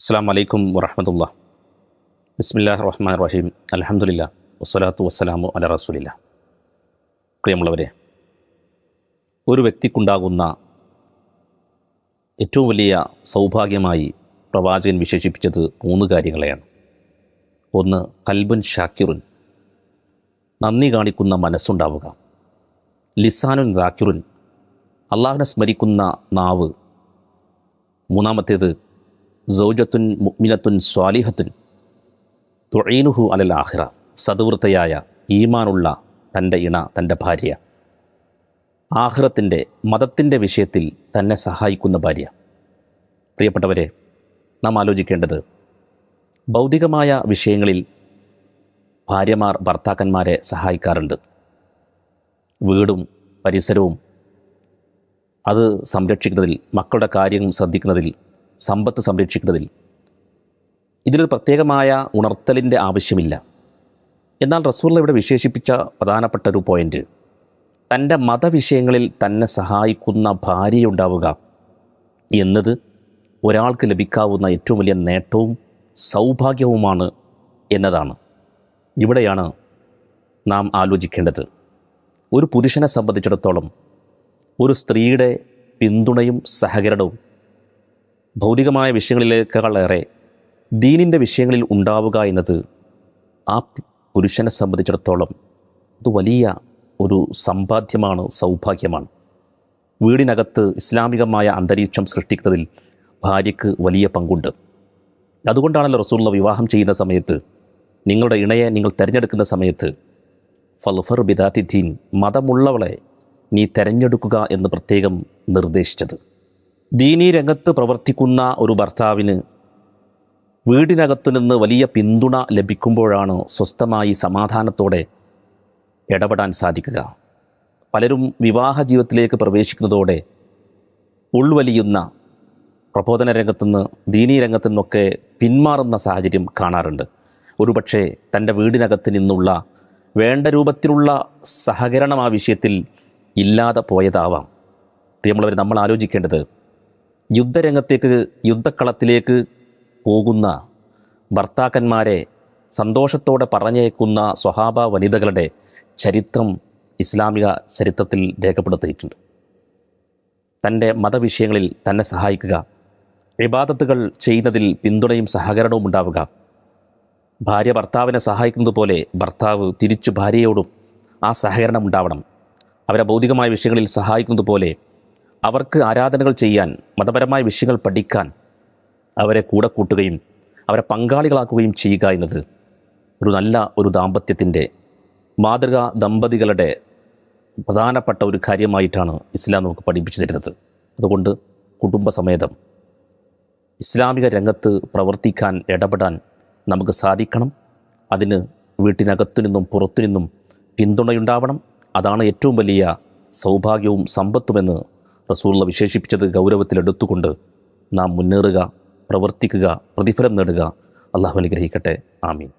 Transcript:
അസ്സാം വലൈക്കും വറഹമത്തുള്ള ബിസ്മില്ലാഹ് റഹ്മാൻ റഹീം അലഹമുല്ല വസ്സലാത്തു വസ്സലാമു അല റസൂലില്ല. പ്രിയമുള്ളവരെ ഒരു വ്യക്തിക്കുണ്ടാകുന്ന ഏറ്റവും വലിയ സൗഭാഗ്യമായി പ്രവാചകൻ വിശേഷിപ്പിച്ചത് മൂന്ന് കാര്യങ്ങളെയാണ്. ഒന്ന് കൽബുൻ ഷാക്കിറുൻ നന്ദി കാണിക്കുന്ന മനസ്സുണ്ടാവുക. ലിസാനുൻ ദാക്കിറുൻ. അള്ളാഹിനെ സ്മരിക്കുന്ന നാവ്. മൂന്നാമത്തേത് സൗജത്തുൻ മുഗ്മിനത്തുൻ സ്വാലിഹത്തുൻ തുഴീനുഹു അലൽ ആഹിറ സദവൃത്തയായ ഈമാനുള്ള തന്റെ ഇണ തന്റെ ഭാര്യ. ആഹ്റത്തിന്റെ മതത്തിന്റെ വിഷയത്തിൽ തന്നെ സഹായിക്കുന്ന ഭാര്യ. പ്രിയപ്പെട്ടവരെ നാം ആലോചിക്കേണ്ടത് ഭൗതികമായ വിഷയങ്ങളിൽ ഭാര്യമാർ ഭർത്താക്കന്മാരെ സഹായിക്കാറുണ്ട്. വീടും പരിസരവും അത് സംരക്ഷിക്കുന്നതിൽ മക്കളുടെ കാര്യം ശ്രദ്ധിക്കുന്നതിൽ സമ്പത്ത് സംരക്ഷിക്കുന്നതിൽ. ഇതിലൊരു പ്രത്യേകമായ ഉണർത്തലിന്റെ ആവശ്യമില്ല. എന്നാൽ റസൂള്ള ഇവിടെ വിശേഷിപ്പിച്ച പ്രധാനപ്പെട്ട ഒരു പോയിന്റ്. തന്റെ മതവിഷയങ്ങളിൽ തന്നെ സഹായിക്കുന്ന ഭാര്യയുണ്ടാവുക എന്നത് ഒരാൾക്ക് ലഭിക്കാവുന്ന ഏറ്റവും വലിയ നേട്ടവും സൗഭാഗ്യവുമാണ് എന്നതാണ്. ഇവിടെയാണ് നാം ആലോചിക്കേണ്ടത്. ഒരു പുരുഷനെ സംബന്ധിച്ചിടത്തോളം ഒരു സ്ത്രീയുടെ പിന്തുണയും സഹകരണവും ഭൗതികമായ വിഷയങ്ങളിലേക്കാളേറെ ദീനിന്റെ വിഷയങ്ങളിൽ ഉണ്ടാവുക എന്നത് ആ പുരുഷനെ സംബന്ധിച്ചിടത്തോളം അത് വലിയ ഒരു സമ്പാദ്യമാണ് സൗഭാഗ്യമാണ്. വീടിനകത്ത് ഇസ്ലാമികമായ അന്തരീക്ഷം സൃഷ്ടിക്കുന്നതിൽ ഭാര്യയ്ക്ക് വലിയ പങ്കുണ്ട്. അതുകൊണ്ടാണല്ലോ റസൂള്ള വിവാഹം ചെയ്യുന്ന സമയത്ത് നിങ്ങളുടെ ഇണയെ നിങ്ങൾ തിരഞ്ഞെടുക്കുന്ന സമയത്ത് ഫൽഫർ ബിദാതിദ്ദീൻ ദീൻ മതമുള്ളവളെ നീ തിരഞ്ഞെടുക്കുക എന്ന് പ്രത്യേകം നിർദ്ദേശിച്ചത്. ദീനീ രംഗത്ത് പ്രവർത്തിക്കുന്ന ഒരു ഭർത്താവിന് വീടിനകത്തു നിന്ന് വലിയ പിന്തുണ ലഭിക്കുമ്പോഴാണ് സ്വസ്ഥമായി സമാധാനത്തോടെ ഇടപെടാൻ സാധിക്കുക. പലരും വിവാഹ ജീവിതത്തിലേക്ക് പ്രവേശിക്കുന്നതോടെ ഉൾവലിയുന്ന പ്രബോധന രംഗത്തുനിന്ന് ദീനീ രംഗത്തു നിന്നൊക്കെ പിന്മാറുന്ന സാഹചര്യം കാണാറുണ്ട്. ഒരുപക്ഷെ തന്റെ വീടിനകത്ത് നിന്നുള്ള വേണ്ട രൂപത്തിലുള്ള സഹകരണം ആ വിഷയത്തിൽ ഇല്ലാതെ പോയതാവാം. പ്രിയമുള്ളവർ നമ്മൾ ആലോചിക്കേണ്ടത് യുദ്ധരംഗത്തേക്ക് യുദ്ധക്കളത്തിലേക്ക് പോകുന്ന ഭർത്താക്കന്മാരെ സന്തോഷത്തോടെ പറഞ്ഞേക്കുന്ന സ്വഹാബ വനിതകളുടെ ചരിത്രം ഇസ്ലാമിക ചരിത്രത്തിൽ രേഖപ്പെടുത്തിയിട്ടുണ്ട്. തന്റെ മതവിഷയങ്ങളിൽ തന്നെ സഹായിക്കുക വിവാദത്തുകൾ ചെയ്യുന്നതിൽ പിന്തുണയും സഹകരണവും ഉണ്ടാവുക. ഭാര്യ ഭർത്താവിനെ സഹായിക്കുന്നത് പോലെ ഭർത്താവ് തിരിച്ചു ഭാര്യയോടും ആ സഹകരണം ഉണ്ടാവണം. അവരെ ഭൗതികമായ വിഷയങ്ങളിൽ സഹായിക്കുന്നത് പോലെ അവർക്ക് ആരാധനകൾ ചെയ്യാൻ മതപരമായ വിഷയങ്ങൾ പഠിക്കാൻ അവരെ കൂടെ കൂട്ടുകയും അവരെ പങ്കാളികളാക്കുകയും ചെയ്യുക എന്നത് ഒരു നല്ല ഒരു ദാമ്പത്യത്തിന്റെ മാതൃകാ ദമ്പതികളുടെ പ്രധാനപ്പെട്ട ഒരു കാര്യമായിട്ടാണ് ഇസ്ലാം നമുക്ക് പഠിപ്പിച്ചു തരുന്നത്. അതുകൊണ്ട് കുടുംബസമേതം ഇസ്ലാമിക രംഗത്ത് പ്രവർത്തിക്കാൻ ഇടപെടാൻ നമുക്ക് സാധിക്കണം. അതിന് വീട്ടിനകത്തു നിന്നും പുറത്തു നിന്നും പിന്തുണയുണ്ടാവണം. അതാണ് ഏറ്റവും വലിയ സൗഭാഗ്യവും സമ്പത്തുമെന്ന് റസൂള്ള വിശേഷിപ്പിച്ചത് ഗൗരവത്തിലെടുത്തുകൊണ്ട് നാം മുന്നേറുക പ്രവർത്തിക്കുക പ്രതിഫലം നേടുക. അള്ളാഹു അനുഗ്രഹിക്കട്ടെ. ആമീൻ.